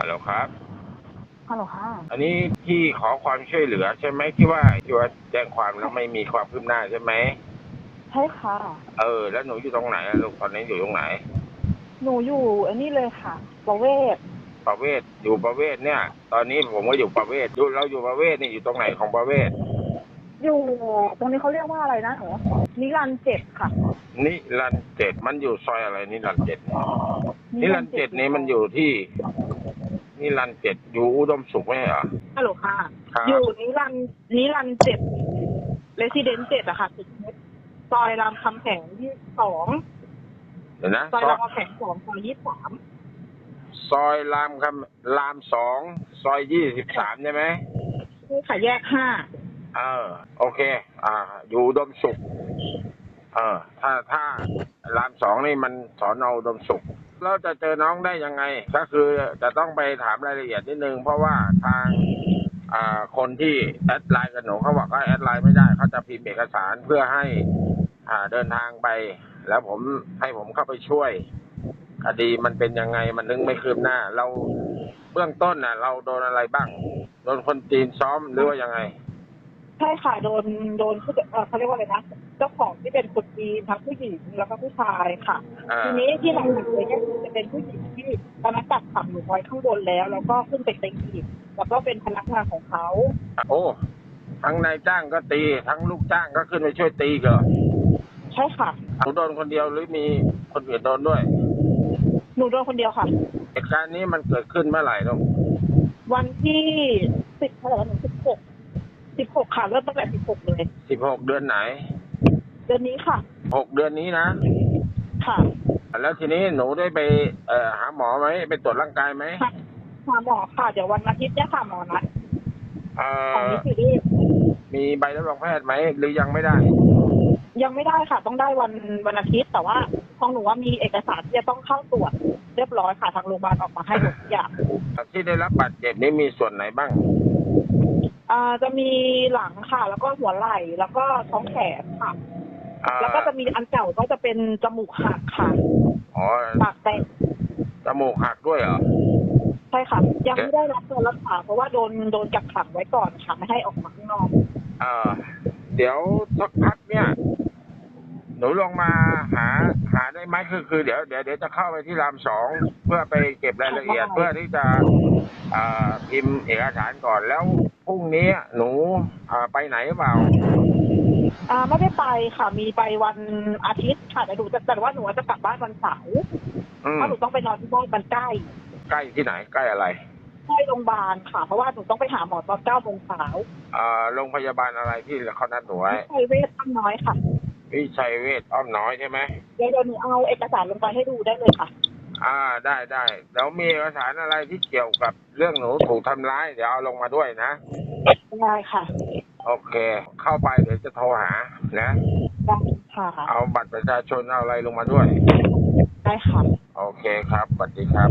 ฮัลโหลครับ ฮัลโหลค่ะ อันนี้ที่ขอความช่วยเหลือใช่ไหมที่ว่าที่ว่าแจ้งความแล้วไม่มีความคืบหน้าใช่ไหม ใช่ค่ะ เออ แล้วหนูอยู่ตรงไหนอะลูกตอนนี้อยู่ตรงไหน หนูอยู่อันนี้เลยค่ะ ประเวศ ประเวศอยู่ประเวศเนี่ย ตอนนี้ผมก็อยู่ประเวศอยู่เราอยู่ประเวศนี่อยู่ตรงไหนของประเวศอยู่ตรงนี้เขาเรียกว่าอะไรนะหนูนิรันดร์เจ็ดค่ะ นิรันดร์เจ็ดมันอยู่ซอยอะไรนิรันดร์เจ็ดนิรันดร์เจ็ดนี่มันอยู่ที่ นิรันดร์เจ็ดอยู่อุดมสุขไหมเหรอ ฮัลโหลค่ะ ครับ อยู่นิรันดร์นิรันดร์เจ็ดเรสซิเดนต์เจ็ดอะค่ะตึกเพชรซอยรามคำแหงยี่สองเดี๋ยวนะซอยซอรายมคำแหงสองซอยยี่สามซอยรามคำรามสองซอยยี่สิบสามใช่ไหมนี่ค่ะแยกห้าเออ โอเค อ่า อยู่อุดมสุข เออ ถ้าถ้ารามสองนี่มันสอนออุดมสุข เราจะเจอน้องได้ยังไง ก็คือจะต้องไปถามรายละเอียดนิดนึง เพราะว่าทางคนที่แอดไลน์กับหนูเขาบอกว่าแอดไลน์ไม่ได้เขาจะพิมพ์เอกสารเพื่อให้เดินทางไป แล้วผมให้ผมเข้าไปช่วยคดีมันเป็นยังไงมันนึงไม่คืบหน้า เราเบื้องต้นน่ะเราโดนอะไรบ้าง โดนคนจีนซ้อมหรือว่ายังไง ใช่ค่ะโดนโดนผู้เอ่อเขาเรียกว่าอะไรนะเจ้าของที่เป็นคนจีนทั้งผู้หญิงแล้วก็ผู้ชายค่ะ อ่าทีนี้ที่หลักๆเลยก็คือจะเป็นผู้หญิงที่ตอนนั้นจับขังอยู่ไว้ข้างบนแล้ว แล้วก็ขึ้นไปตีอีกแล้วก็เป็นพนักงานของเขา โอ้ทั้งนายจ้างก็ตี ทั้งลูกจ้างก็ขึ้นไปช่วยตีเหรอใช่ค่ะ หนูโดนคนเดียวหรือมีคนอื่นโดนด้วยหนูโดนคนเดียวค่ะ เหตุการณ์นี้มันเกิดขึ้นเมื่อไหร่ลูกวันที่สิบเท่าไหร่หนูสิบหก สิบหกค่ะเริ่มตั้งแต่สิบหกเลย สิบหกเดือนไหน เดือนนี้ค่ะ หกเดือนนี้นะ ค่ะแล้วทีนี้หนูได้ไปเอ่อหาหมอไหมไปตรวจร่างกายไหมหาหมอค่ะ เดี๋ยววันอาทิตย์เนี่ยค่ะหมอนัดเอ่ของอนิติเวชมีใบรับรองแพทย์ไหมหรือยังไม่ได้ ยังไม่ได้ค่ะ ต้องได้วันวันอาทิตย์ แต่ว่าของหนูว่ามีเอกสารที่จะต้องเข้าตรวจเรียบร้อยค่ะทางโรงพยาบาลออกมาให้หมดทุกอย่างที่ได้รับบาดเจ็บนี้มีส่วนไหนบ้าง อ่าจะมีหลังค่ะ แล้วก็หัวไหล่ แล้วก็ท้องแขนค่ะ อ่าแล้วก็จะมีอันเก่าก็จะเป็นจมูกหักค่ะอ๋อปากแตกจมูกหักด้วยเหรอ ใช่ค่ะ ยังไม่ได้รับการรักษาเพราะว่าโดนโดนกักขังไว้ก่อนค่ะไม่ให้ออกมาข้างนอก เอ่อเดี๋ยวสักพักเนี่ย หนูลงมาหาหาได้ไหมคือคือเดี๋ยวเดี๋ยวเดี๋ยวจะเข้าไปที่รามสองเพื่อไปเก็บรายละเอียดได้เพื่อที่จะอ่าพิมพ์เอกสารก่อนแล้วพ รุ่งนี้หนูอ่าไปไหนหรือเปล่าอ่าไม่ได้ไปค่ะ มีไปวันอาทิตย์ค่ะแต่หนูจะแต่ว่าหนูจะกลับบ้านวันเสาร์อืมเพราะหนูต้องไปนอนที่บ้านมันใกล้ ใกล้ที่ไหนใกล้อะไรใกล้โรงพยาบาลค่ะ เพราะว่าหนูต้องไปหาหมอตอนเก้าโมงเช้าอ่าโรงพยาบาลอะไรที่เขานัดหนูไว้ไพเวทตั้งน้อยค่ะวิชัยเวชอ้อมน้อยใช่ไหมเดี๋ยวเดี๋ยวหนูเอาเอกสารลงไปให้ดูได้เลยค่ะ อ่าได้ได้แล้วมีเอกสารอะไรที่เกี่ยวกับเรื่องหนูถูกทำร้าย เดี๋ยวเอาลงมาด้วยนะ ได้ค่ะโอเค เข้าไปเดี๋ยวจะโทรหานะ ได้ค่ะเอาบัตรประชาชนเอาอะไรลงมาด้วย ได้ค่ะ โอเคครับสวัสดีครับ